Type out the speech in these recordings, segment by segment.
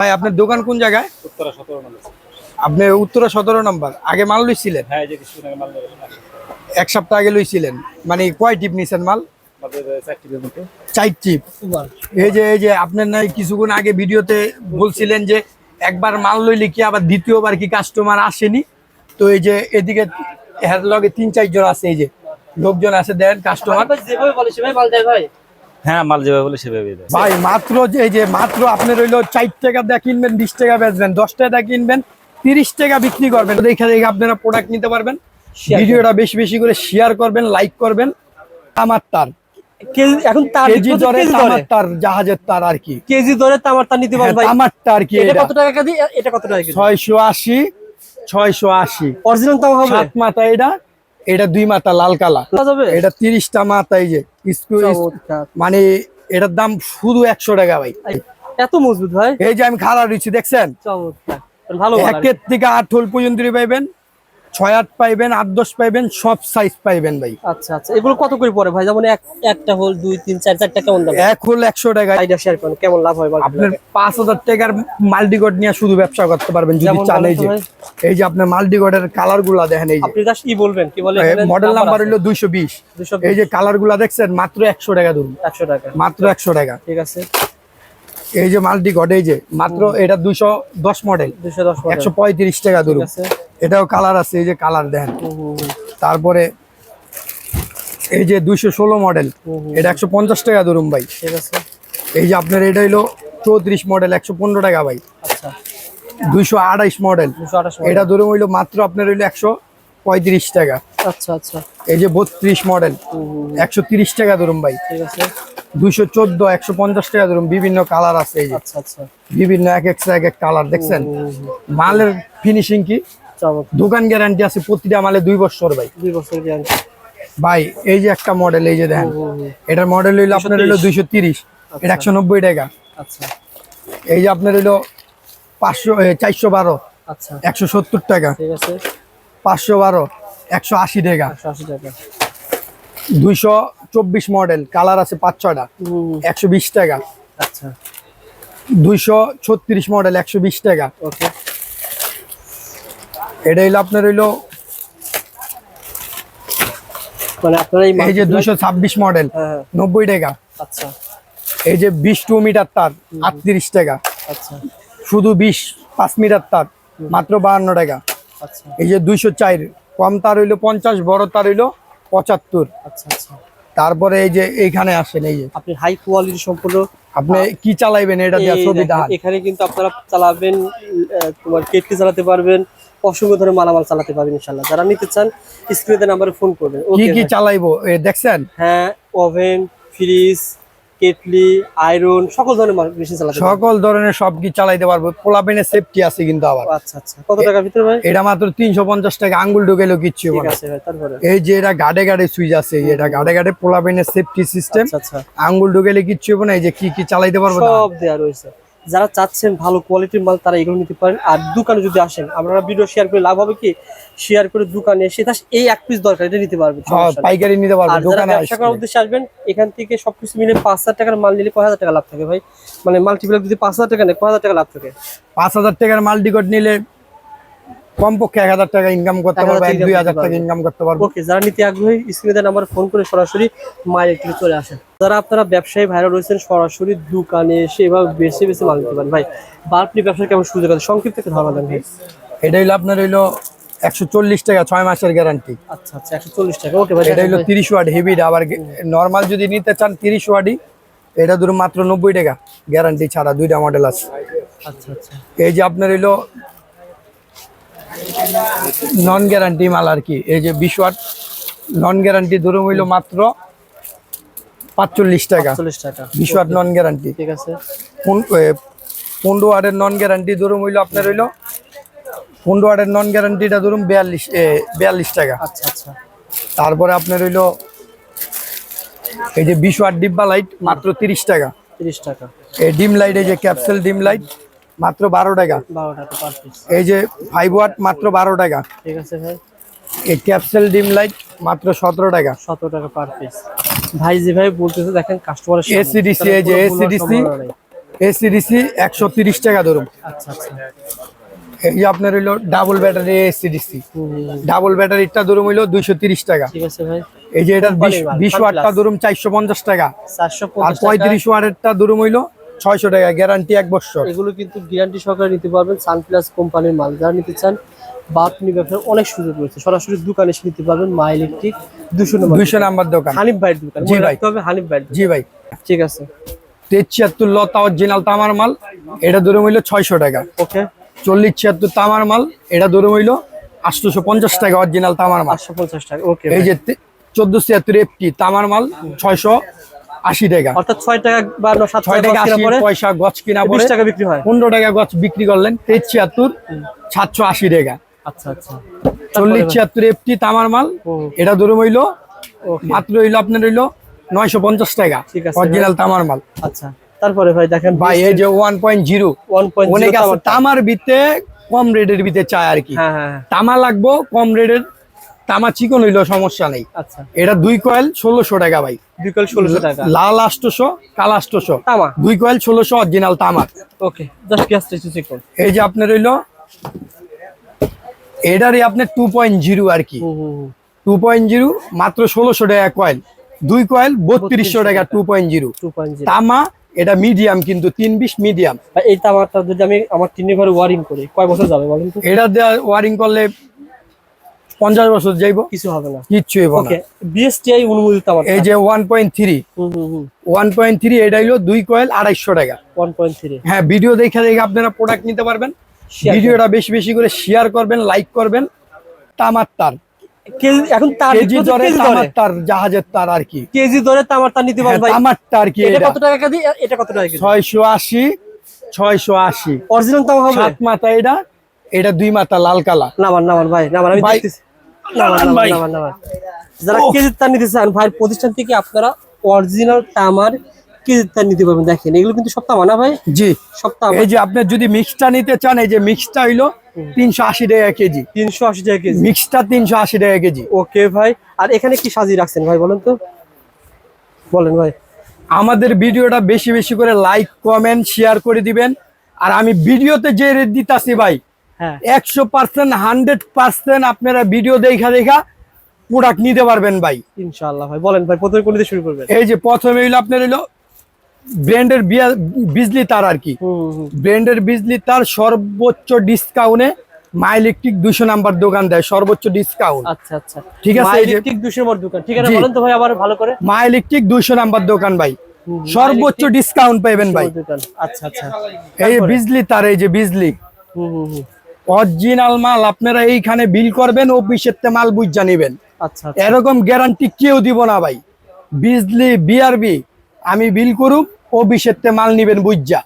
ভাই আপনার দোকান কোন জায়গায়? উত্তরা সতেরো নম্বর আপনি উত্তরা সতেরো নম্বর। আগে মাল লইছিলেন? হ্যাঁ যে কিছুদিন আগে মাল এক সপ্তাহ আগে লইছিলেন। মানে কয় টিপ নিছেন মাল? চার টিপ। এই যে এই যে আপনার নাই কিছুক্ষণ আগে ভিডিওতে বলছিলেন যে একবার মাল লইলে কি আবার দ্বিতীয়বার কি কাস্টমার আসেনি? তো এই যে এদিকে এর লগে তিন চারজন আছে এই যে লোকজন আছে দেন কাস্টমার হ্যাঁ মাল যেভাবে বলে সেভাবে দেয়। ভাই মাত্র যে যে মাত্র আপনি রইল চার টাকা দিয়ে কিনবেন বিশ টাকা বেচবেন দশ টাকা দিয়ে কিনবেন তিরিশ টাকা বিক্রি করবেন। দেখে দেখে আপনারা প্রোডাক্ট নিতে পারবেন। ভিডিওটা বেশি বেশি করে শেয়ার করবেন লাইক করবেন। আমার তার। এখন তার কেজি দরে তামার তার জাহাজের তার আর কি। কেজি দরে তামার তার নিতে পারবে ভাই। আমার তার কি এটা কত টাকা কেজি? এটা কত টাকা কেজি? ছয়শো আশি ছয়শো আশি। অরিজিনাল তাম হবে? সাত মাথা এটা। এটা দুই মাথা লাল কালা যাবে? এটা তিরিশটা মাথা এই যে মানে এটার দাম শুধু একশো টাকা ভাই। এত মজবুত ভাই? এই যে আমি খালা দিচ্ছি দেখছেন? ভালো একের থেকে আট হোল পর্যন্ত পাইবেন। ছয় আট পাইবেন আট দশ পাইবেন সব সাইজ পাইবেন ভাই। আচ্ছা আচ্ছা। এগুলো কত করে পড়ে ভাই? যেমন এক একটা হোল দুই তিন চার চারটা কেমন দাম? এক হোল একশো টাকা। আইডিয়া শেয়ার করেন কেমন লাভ হয় আপনার পাঁচ হাজার টাকার মাল্টিগড নিয়ে শুধু ব্যবসা করতে পারবেন যদি চান এই যে। এই যে আপনার মাল্টিগডের কালারগুলা দেখেন এই যে। আপনি জাস্ট কি বলবেন? কি বলে মডেল নাম্বার হলো দুইশো বিশ। এই যে কালারগুলা দেখছেন মাত্র একশো টাকা ধরুন। একশো টাকা। মাত্র একশো টাকা। ঠিক আছে। এই যে মাল্টিগড এই যে মাত্র এটা দুইশো দশ মডেল দুশো দশ একশো পঁয়ত্রিশ টাকা ধরুন। আছে। এটাও কালার আছে এই যে কালার হুম। তারপরে এই যে দুইশো ষোলো মডেল। এটা একশো পঞ্চাশ টাকা ধরুন ভাই। ঠিক আছে। এই যে আপনার এটা হলো চৌত্রিশ মডেল একশো পনেরো টাকা ভাই। আচ্ছা। দুইশো আড়াইশ মডেল এটা ধরুন হইল মাত্র আপনার হইল একশো পঁয়ত্রিশ টাকা। আচ্ছা আচ্ছা। এই যে বত্রিশ মডেল। একশো তিরিশ টাকা ধরুন ভাই। ঠিক আছে। দুইশো চোদ্দ একশো পঞ্চাশ টাকা ধরুন বিভিন্ন কালার আছে এই যে। আচ্ছা আচ্ছা। বিভিন্ন এক এক এক এক কালার দেখছেন। মালের ফিনিশিং কি? দোকান গ্যারান্টি আছে প্রতিটা মালে দুই বছর ভাই। দুই বছর গ্যারান্টি ভাই এই যে একটা মডেল এই যে দেখেন এটার মডেল হইল আপনার হইল দুইশো তিরিশ। এটা একশো নব্বই টাকা। আচ্ছা। এই যে আপনার হইল পাঁচশো চারশো বারো আচ্ছা। একশো সত্তর টাকা। ঠিক আছে। পাঁচশো বারো একশো আশি টাকা। আশি টাকা। দুইশো চব্বিশ মডেল কালার আছে পাঁচ ছটা একশো বিশ টাকা। আচ্ছা। দুইশো ছত্রিশ মডেল একশো বিশ টাকা। ওকে। এটা হইল আপনার হইল মানে আপনারা এই যে দুইশো ছাব্বিশ মডেল হ্যাঁ হ্যাঁ, নব্বই টাকা। আচ্ছা। এই যে বিশ টু মিটার তার আটত্রিশ টাকা। আচ্ছা। শুধু বিশ পাঁচ মিটার তার মাত্র বাহান্ন টাকা। আচ্ছা। এই যে দুইশো চার কম তার হইল পঞ্চাশ বড় তার হইল পঁচাত্তর। আচ্ছা আচ্ছা। তারপরে এই যে এইখানে আসেন এই যে। আপনি হাই কোয়ালিটি সম্পূর্ণ আপনি কি চালাইবেন এটা দিয়ে ছবি এখানে কিন্তু আপনারা চালাবেন তোমার কেটলি চালাতে পারবেন অসংখ্য ধরনের মালামাল চালাতে পারবেন ইনশাল্লাহ যারা নিতে চান স্ক্রিনে নাম্বারে ফোন করবেন। কি কি চালাইবো? এ দেখছেন? হ্যাঁ ওভেন ফ্রিজ কেটলি আয়রন সকল ধরনের মেশিন চালাতে সকল ধরনের সব কি চালাইতে পারব। পোলাপেনের সেফটি আছে কিন্তু আবার। আচ্ছা আচ্ছা। কত টাকার ভিতরে ভাই? এটা মাত্র তিনশো পঞ্চাশ টাকা আঙ্গুল ঢুকেলেও কিচ্ছু ঠিক আছে ভাই তারপরে? এই যে এটা গাড়ে গাড়ে সুইচ আছে এটা গাড়ে গাড়ে পোলাপেনের সেফটি সিস্টেম আচ্ছা আচ্ছা। আঙ্গুল ঢুকেলে কিচ্ছু হবে না এই যে কি কি চালাইতে পারব সব দেওয়া রয়েছে। যারা চাচ্ছেন ভালো কোয়ালিটির মাল তারা এগুলো নিতে পারেন। আর দোকানে যদি আসেন আপনারা ভিডিও শেয়ার করে লাভ হবে কি? শেয়ার করে দোকানে এসে এই এক পিস দরকার এটা নিতে পারবে হ্যাঁ, পাইকারি নিতে পারবে দোকানে ব্যবসা করার। উদ্দেশ্যে আসবেন এখান থেকে সবকিছু মিলে পাঁচ হাজার টাকার মাল নিলে কয় হাজার টাকা লাভ থাকে ভাই? মানে মাল্টিপ্লাই যদি পাঁচ হাজার টাকা নেয় কয় হাজার টাকা লাভ থাকে? পাঁচ হাজার টাকার মাল্টিকট নিলে কমপক্ষে এক হাজার টাকা ইনকাম করতে পারব এক টাকা দুই হাজার টাকা ইনকাম করতে পারব। ওকে যারা নিতে আগ্রহী স্ক্রিনে নাম্বার ফোন করে সরাসরি মায়ের একটু চলে আসেন। যারা আপনারা ব্যবসায়ী ভাইরা রয়েছেন সরাসরি দোকানে এসে এভাবে বেছে বেছে মাল নিতে পারেন। ভাই বা আপনি ব্যবসা কেমন সুযোগ আছে? সংক্ষিপ্ত একটু ধারণা দেন ভাই। এটা হইল আপনার হইল একশো চল্লিশ টাকা ছয় মাসের গ্যারান্টি আচ্ছা আচ্ছা একশো চল্লিশ টাকা। ওকে ভাই এটা ভাই। তিরিশ ওয়াট হেভি আবার নর্মাল যদি নিতে চান তিরিশ ওয়াটই এটা ধরুন মাত্র নব্বই টাকা গ্যারান্টি ছাড়া দুইটা মডেল আছে। আচ্ছা আচ্ছা। এই যে আপনার হইল নন গ্যারান্টি মাল আর কি। এই যে বিশ ওয়াট নন গ্যারান্টি ধরুন হইল মাত্র পাঁচচল্লিশ টাকা। টাকা। বিশ ওয়াট নন গ্যারান্টি ঠিক আছে। পনেরো ওয়ার্ডের নন গ্যারান্টি ধরুন হইল আপনার হইল পনেরো ওয়ার্ডের নন গ্যারান্টিটা ধরুন বিয়াল্লিশ বিয়াল্লিশ টাকা। আচ্ছা আচ্ছা। তারপরে আপনার হইল এই যে বিশ ওয়াট ডিব্বা লাইট মাত্র তিরিশ টাকা। তিরিশ টাকা। এই ডিম লাইট এই যে ক্যাপসেল ডিম লাইট মাত্র বারো টাকা। এই যে ফাইভ ওয়াট মাত্র বারো টাকা। ঠিক আছে ভাই। এই ক্যাপসেল ডিম লাইট মাত্র সতেরো টাকা। সতেরো টাকা পার পিস ভাই যে ভাই বলতেছে দেখেন কাস্টমারের ACDC এই যে ACDC এসিডিসি একশো তিরিশ টাকা ধরুন। আচ্ছা আচ্ছা। এই যে আপনার হইল ডাবল ব্যাটারি এসিডিসি ডাবল ব্যাটারিটা ধরুন হইল দুইশো তিরিশ টাকা। ঠিক আছে ভাই। এই যে এটা বিশ ওয়াটটা ধরুন চারশো পঞ্চাশ টাকা। চারশো আর পঁয়ত্রিশ ওয়াটেরটা ধরুন হইল ছয়শো টাকা গ্যারান্টি এক বছর। এগুলো কিন্তু গ্যারান্টি সহকারে নিতে পারবেন সানপ্লাস কোম্পানির মাল। যারা নিতে চান বাথরুম ব্যবসার অনেক সুযোগ রয়েছে। সরাসরি দোকানে এসে নিতে পারবেন মা ইলেকট্রিক দুশো নম্বর দুইশো নাম্বার দোকান। হানিফ ভাইয়ের দোকান। জি ভাই। তবে হানিফ দোকান। জি ভাই। ঠিক আছে। ছিয়াত্তর লতা অরিজিনাল তামার মাল এটা ধরুন হইল ছয়শো টাকা। ওকে। চল্লিশ ছিয়াত্তর তামার মাল এটা ধরুন হইল আটশোশো পঞ্চাশ টাকা অরিজিনাল তামার মাল। পাঁচশো পঞ্চাশ টাকা। ওকে এই যে চোদ্দ ছিয়াত্তর এফটি তামার মাল ছয়শো আশি টাকা। অর্থাৎ ছয় টাকা বা ছয় টাকা আশি পয়সা গছ কিনা বিশ টাকা বিক্রি হয়। পনেরো টাকা গছ বিক্রি করলেন তেইশ ছিয়াত্তর সাতশো আশি টাকা। আচ্ছা আচ্ছা। চল্লিশ ছিয়াত্তর এফটি তামার মাল এটা হইল মাত্র হইল আপনার হইল নয়শো পঞ্চাশ টাকা অরিজিনাল তামার মাল। আচ্ছা তারপরে ভাই দেখেন ভাই এই যে ওয়ান পয়েন্ট জিরো ওয়ান অনেক আছে তামার বিতে কম রেটের বিতে চায় আর কি। হ্যাঁ হ্যাঁ হ্যাঁ। তামা লাগবো কম রেটের তামা চিকন হইল সমস্যা নেই। আচ্ছা। এটা দুই কয়েল ষোলোশো টাকা ভাই। দুই কয়েল ষোলোশো টাকা। লাল আষ্টশো কাল আষ্টশো। তামা? দুই কয়েল ষোলোশো অরিজিনাল তামার। ওকে এই যে আপনার হইল এটারই আপনার টু পয়েন্ট জিরো আর কি। টু পয়েন্ট জিরো মাত্র ষোলোশো টাকা কয়েল। দুই কয়েল বত্রিশশো টাকা টু পয়েন্ট জিরো তামা এটা মিডিয়াম কিন্তু তিন বিশ মিডিয়াম এই তামারটা যদি আমি আমার টিনের ঘরে ওয়ারিং করি কয় বছর যাবে বলেন এটা ওয়ারিং করলে পঞ্চাশ বছর যাইব কিছু হবে না। কিচ্ছু হইব না। ওকে বিএসটিআই অনুমোদিত তামার এই যে one point three hmm hmm hmm. One point three এটা হইল দুই কয়েল আড়াইশো টাকা। ওয়ান পয়েন্ট থ্রি হ্যাঁ ভিডিও দেখে দেখে আপনারা প্রোডাক্ট নিতে পারবেন। ভিডিওটা বেশি বেশি করে শেয়ার করবেন লাইক করবেন। তামার তার এখন তার কেজি দরে তামার তার জাহাজের তার আর কি। কেজি দরে তামার তার নিতে হ্যাঁ, পারবেন ভাই। তামার তার কি এটা কত টাকা কেজি? এটা কত টাকা কেজি? ছয়শো আশি ছয়শো আশি। অরিজিনাল তামা হবে? সাত মাথা এটা এটা দুই মাথা লাল কালা নামান নামান ভাই নামান আমি দেখতেছি। যারা ওহ। কেজি তার নিতে চান ভাইয়ের প্রতিষ্ঠান থেকে আপনারা অরিজিনাল তামার কেজি তার নিতে পারবেন দেখেন। এগুলো কিন্তু সব তামা না ভাই? জি। সব তামা। এই যে আপনার যদি মিক্সটা নিতে চান এই যে মিক্সটা হইল তিনশো আশি টাকা কেজি। তিনশো আশি টাকা কেজি। মিক্সটা তিনশো আশি টাকা কেজি। ওকে ভাই। আর এখানে কি সাজিয়ে রাখছেন ভাই বলেন তো? বলেন ভাই। আমাদের ভিডিওটা বেশি বেশি করে লাইক কমেন্ট শেয়ার করে দিবেন। আর আমি ভিডিওতে যে রেট দিতাছি ভাই একশো পার্সেন্ট হান্ড্রেড পার্সেন্ট আপনারা ভিডিও দেখা দেখা প্রোডাক্ট নিতে পারবেন ভাই। ইনশাআল্লাহ ভাই। বলেন ভাই প্রথমে কোন শুরু করবেন? এই যে প্রথমে হইল আপনার হইল ব্র্যান্ডের বিজলি তার আর কি। ব্র্যান্ডের বিজলি তার সর্বোচ্চ ডিসকাউন্টে মা ইলেকট্রিক দুশো নাম্বার দোকান দেয় সর্বোচ্চ ডিসকাউন্ট আচ্ছা আচ্ছা। ঠিক আছে, দুশো নম্বর দোকান। ঠিক আছে বলেন তো ভাই আবার ভালো করে। মা ইলেকট্রিক দুশো নাম্বার দোকান ভাই। সর্বোচ্চ ডিসকাউন্ট পাইবেন ভাই। আচ্ছা আচ্ছা। এই বিজলি তার এই যে বিজলি। হুম হুম হুম। অরিজিনাল মাল আপনারা এইখানে বিল করবেন অফিসের তে মাল বুঝা নিবেন। আচ্ছা আচ্ছা। এরকম গ্যারান্টি কেউ দিব না ভাই। বিজলি বিআরবি আমি বিল করুক অফিসের মাল নিবেন বুঝা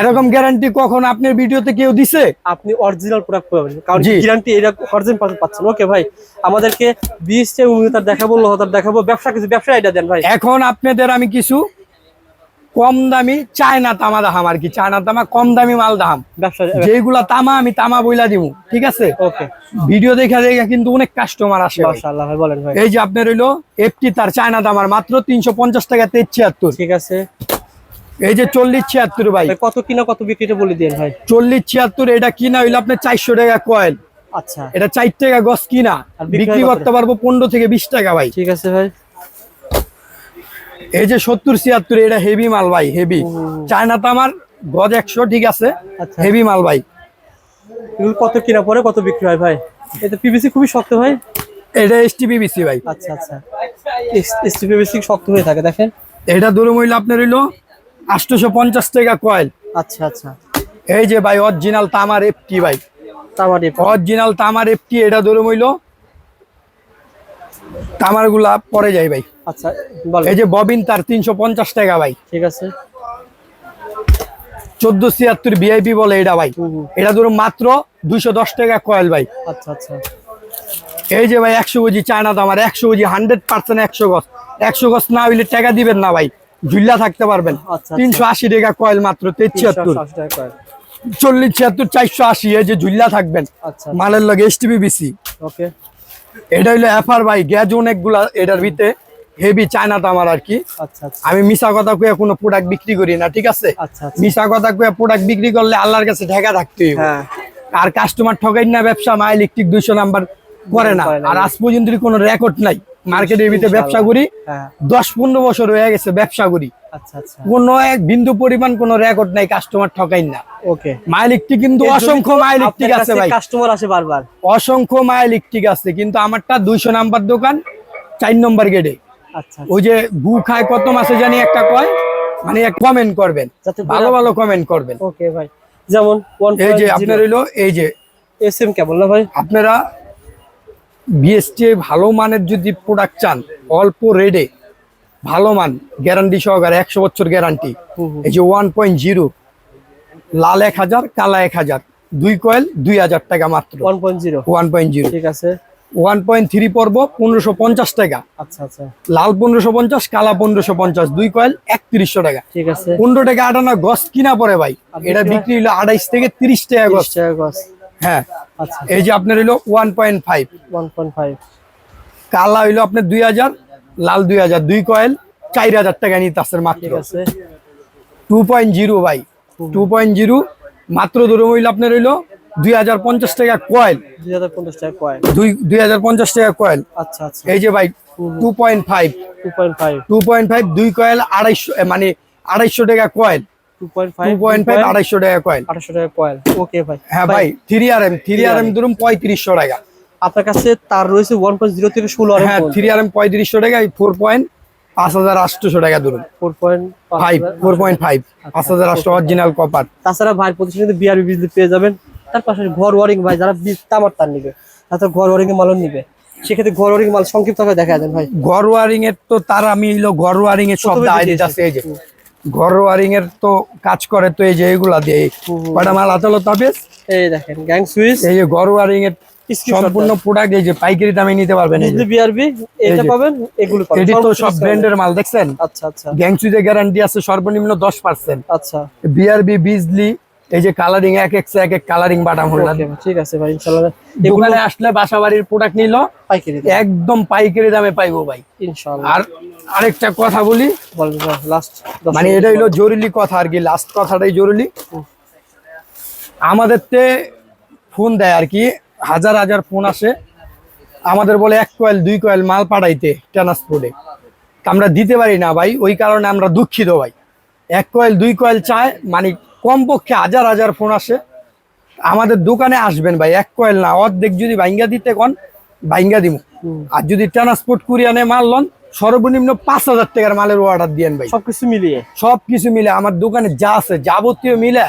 এরকম গ্যারান্টি কখন আপনার ভিডিওতে কেউ দিছে? আপনি অরিজিনাল প্রোডাক্ট পাবেন। কারণ গ্যারান্টি এটা অরিজিনাল পাচ্ছেন ওকে ভাই আমাদেরকে উন্নতার দেখাবো দেখাবো ব্যবসা কিছু ব্যবসা এটা দেন ভাই। এখন আপনাদের আমি কিছু কম দামি চায়না তামা দাহাম আর কি চায়না তামা কম দামি মাল দাহাম। যেগুলা তামা আমি তামা বইলা দিব ঠিক আছে? ভিডিও দেখা দেখা কিন্তু অনেক কাস্টমার আসে এই যে আপনার হইল এফটি তার চায়না দামার মাত্র তিনশো পঞ্চাশ টাকা তেইশ ছিয়াত্তর। ঠিক আছে। এই যে চল্লিশ ছিয়াত্তর ভাই। কত কিনা কত বিক্রিটা বলে দিন ভাই? চল্লিশ ছিয়াত্তর এটা কিনা হইল আপনার চারশো টাকা কয়েল আচ্ছা। এটা চার টাকা গছ কিনা। বিক্রি বিক্রি করতে পারব পনেরো থেকে বিশ টাকা ভাই। ঠিক আছে ভাই। এই যে সত্তর ছিয়াত্তর এটা হেভি মাল ভাই হেভি চায়না তামার গজ একশো ঠিক আছে আচ্ছা। হেভি মাল ভাই। এগুলো কত কিনা পরে কত বিক্রি হয় ভাই? এটা পিভিসি খুবই শক্ত ভাই। এটা এস টিপিবিসি ভাই। আচ্ছা আচ্ছা। এসটি পিভিসি শক্ত হয়ে থাকে দেখেন। এটা ধরুন হইল আপনার হইল আটশোশো পঞ্চাশ টাকা কয়েল আচ্ছা আচ্ছা। এই যে ভাই অরিজিনাল তামার এফটি ভাই। তামারি অরিজিনাল তামার এফটি এটা ধরুন হইল তামারগুলা পরে যায় ভাই। আচ্ছা এই যে ববিন তার তিনশো পঞ্চাশ টাকা ভাই। ঠিক আছে। চোদ্দ ছিয়াত্তর ভিআইপি বলে এটা ভাই। এটা ধরুন মাত্র দুইশো দশ টাকা কয়েল ভাই। আচ্ছা আচ্ছা। এই যে ভাই একশো কেজি চায়না তামার একশো কেজি হান্ড্রেড পার্সেন্ট একশো গছ একশো গছ না হইলে টাকা দিবেন না ভাই। ঝুল্লা থাকতে পারবেন। আচ্ছা। তিনশো আশি টাকা কয়েল মাত্র তেইশ ছিয়াত্তর। 380 টাকা করে। চল্লিশ ছিয়াত্তর চারশো আশি এই যে ঝুল্লা থাকবেন। আচ্ছা। মালের লগে এস টিভি বিসি ওকে। এটা হইল এফআর ভাই গ্যাজ অনেকগুলা এটার ভিতরে হেভি চায়না তো আমার আর কি। আচ্ছা আচ্ছা। আমি মিশা কথা কয়ে কোনো প্রোডাক্ট বিক্রি করি না ঠিক আছে? আচ্ছা মিশা কথা কয়ে প্রোডাক্ট বিক্রি করলে আল্লাহর কাছে ঠেকা থাকতে হ্যাঁ। আর কাস্টমার ঠকাই না ব্যবসা মাইল ইলেকট্রিক দুইশো নাম্বার করে না। আর আজ পর্যন্ত কোনো রেকর্ড নাই। মার্কেটের ভিতরে ব্যবসা করি। হ্যাঁ। দশ পনেরো বছর হয়ে গেছে ব্যবসা করি। আচ্ছা আচ্ছা। কোনো এক বিন্দু পরিমাণ কোনো রেকর্ড নাই কাস্টমার ঠকাই না। ওকে। মা কিন্তু অসংখ্য মা আছে ভাই। কাস্টমার আসে বারবার। অসংখ্য মা ইলেকট্রিক আছে কিন্তু আমারটা দুইশো নাম্বার দোকান চার নম্বর গেটে আচ্ছা ওই যে গু খায় কত মাসে জানি একটা কয় মানে কমেন্ট করবেন। ভালো ভালো কমেন্ট করবেন। ওকে ভাই। যেমন এই যে আপনার হইল এই যে এস এম কেবল না ভাই? আপনারা বিএসটি ভালো মানের যদি প্রোডাক্ট চান অল্প রেডে ভালো মান গ্যারান্টি সহকারে একশো বছর গ্যারান্টি। এই যে ওয়ান পয়েন্ট জিরো লাল এক হাজার কালা এক হাজার দুই কয়েল দুই হাজার টাকা মাত্র। One point zero one point zero ঠিক আছে। ওয়ান পয়েন্ট থ্রি পর্ব পনেরোশো পঞ্চাশ টাকা। আচ্ছা আচ্ছা। লাল পনেরোশো পঞ্চাশ কালা পনেরোশো পঞ্চাশ দুই কয়েল একত্রিশশো টাকা। ঠিক আছে। পনেরো টাকা আটানা গছ কিনা পরে ভাই। এটা বিক্রি হলো আড়াইশ থেকে তিরিশ টাকা গছ টাকা গজ হ্যাঁ আচ্ছা। এই যে আপনার হইল one point five one point five কালা হইল আপনার দুই হাজার লাল দুই হাজার দুই কয়েল চার হাজার টাকা নিতে আসছে মাত্র। আছে। টু পয়েন্ট জিরো ভাই টু পয়েন্ট জিরো মাত্র ধরুন হইল আপনার হইল দুই হাজার পঞ্চাশ টাকা কয়েল। দুই হাজার পঞ্চাশ টাকা কয়েন দুই দুই হাজার পঞ্চাশ টাকা কয়েল। আচ্ছা আচ্ছা। এই যে ভাই two point five two point five two point five দুই কয়েল আড়াইশো মানে আড়াইশো টাকা কয়েল। আড়াইশো টাকা কয়েল আঠাশশো টাকা কয়েল ওকে ভাই হ্যাঁ ভাই three R M three R M ধরুন পঁয়ত্রিশশো টাকা। আপনার কাছে তার রয়েছে ওয়ান পয়েন্ট জিরো থেকে ষোলো হ্যাঁ থ্রি আর এম পঁয়ত্রিশশো টাকা ফোর পয়েন্ট পাঁচ হাজার আটশোশো টাকা ধরুন। Four point five four point five পাঁচ হাজার আটশো অরিজিনাল কপার তাছাড়া ভাই প্রতিষ্ঠানে বিআরবি বিজলি পেয়ে যাবেন। তার পাশে ঘর ওয়ারিং ভাই যারা বীজ তামার তার নিবে। তাছাড়া ঘর ওয়ারিং এর মালও নিবে। সেক্ষেত্রে ঘর ওয়ারিং মাল সংক্ষিপ্ত দেখা দেন ভাই। ঘর ওয়ারিং এর তো তার আমি ঘর ওয়ারিং এর সব এই যে ঘর ওয়ারিং এর তো কাজ করে তো এই যে এগুলা দিয়ে। কয়টা মাল আতলো তাবেস এই দেখেন গ্যাং সুইচ এই যে ঘর ওয়ারিং এর সম্পূর্ণ প্রোডাক্ট এই যে পাইকারি দামে নিতে পারবেন এই যে। বিআরবি এটা পাবেন এগুলো পাবেন। এটি তো সব। ব্র্যান্ডের মাল দেখছেন? আচ্ছা আচ্ছা। গ্যাং সুইচের গ্যারান্টি আছে সর্বনিম্ন দশ পার্সেন্ট আচ্ছা। বিআরবি বিজলি এই যে কালারিং এক এক এক এক কালারিং বাটাম হোল্ডার ঠিক আছে ভাই ইনশাআল্লাহ দোকানে আসলে বাসাবাড়ির প্রোডাক্ট নিলো পাইকারি দাম। একদম পাইকারি দামে পাইবো ভাই। ইনশাআল্লাহ আর আরেকটা কথা বলি লাস্ট মানে এটা হইল জরুরি কথা আর কি লাস্ট কথাটাই জরুরি। আমাদের তে ফোন দেয় আর কি হাজার হাজার ফোন আসে। আমাদের বলে এক কয়েল দুই কয়েল মাল পাঠাইতে ট্রান্সপোর্টে আমরা দিতে পারি না ভাই ওই কারণে আমরা দুঃখিত ভাই। এক কয়েল দুই কয়েল চায় মানে কমপক্ষে হাজার হাজার ফোন আসে। আমাদের দোকানে আসবেন ভাই এক কয়েল না অর্ধেক যদি ভাইঙ্গা দিতে কন ভাইঙ্গা দিব আর যদি ট্রান্সপোর্ট কুরিয়ানে মাল লন সর্বনিম্ন পাঁচ হাজার টাকার মালের অর্ডার দিয়েন ভাই। সবকিছু মিলিয়ে? সবকিছু মিলে আমার দোকানে যা আছে যাবতীয় মিলে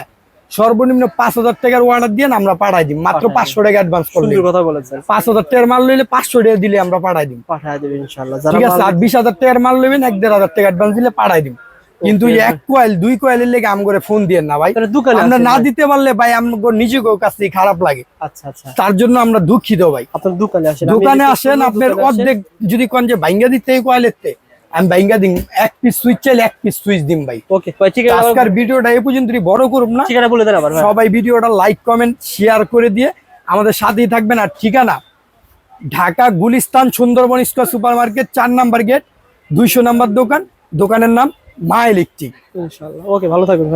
সর্বনিম্ন পাঁচ হাজার টাকার অর্ডার দিয়ে আমরা পাঠাই দিই মাত্র পাঁচশো টাকা অ্যাডভান্স করলে। কথা বলেছেন। পাঁচ হাজার টাকার মাল লইলে পাঁচশো টাকা দিলে আমরা পাঠাই দিই দেবেন ইনশাআল্লাহ। যারা ঠিক আছে আর বিশ হাজার টাকার মাল নেবেন এক দেড় হাজার টাকা অ্যাডভান্স দিলে পাঠাই দিই কিন্তু এক কয়েল দুই কয়েলের লেগে আম করে ফোন দিয়ে না ভাই। তাহলে দোকানে আমরা না দিতে পারলে ভাই আমার নিজেকেও কাছ থেকে খারাপ লাগে। আচ্ছা আচ্ছা। তার জন্য আমরা দুঃখিত ভাই। আপনার দোকানে আসেন দোকানে আসেন আপনার অর্ধেক যদি কোন যে বাইঙ্গা দিতে এই কয়েলের আমি বাইঙ্গা দিন এক পিস সুইচ চাইলে এক পিস সুইচ ভাই। ওকে আজকের ভিডিওটা এই পর্যন্ত বড় না। ঠিকানা বলে দেন আবার সবাই ভিডিওটা লাইক কমেন্ট শেয়ার করে দিয়ে আমাদের সাথেই থাকবেন। আর ঠিকানা Dhaka Gulistan Sundarban square super market চার নাম্বার গেট দুইশো নাম্বার দোকান। দোকানের নাম মা ইলেকট্রিক ইনশাআল্লাহ। ওকে ভালো থাকবেন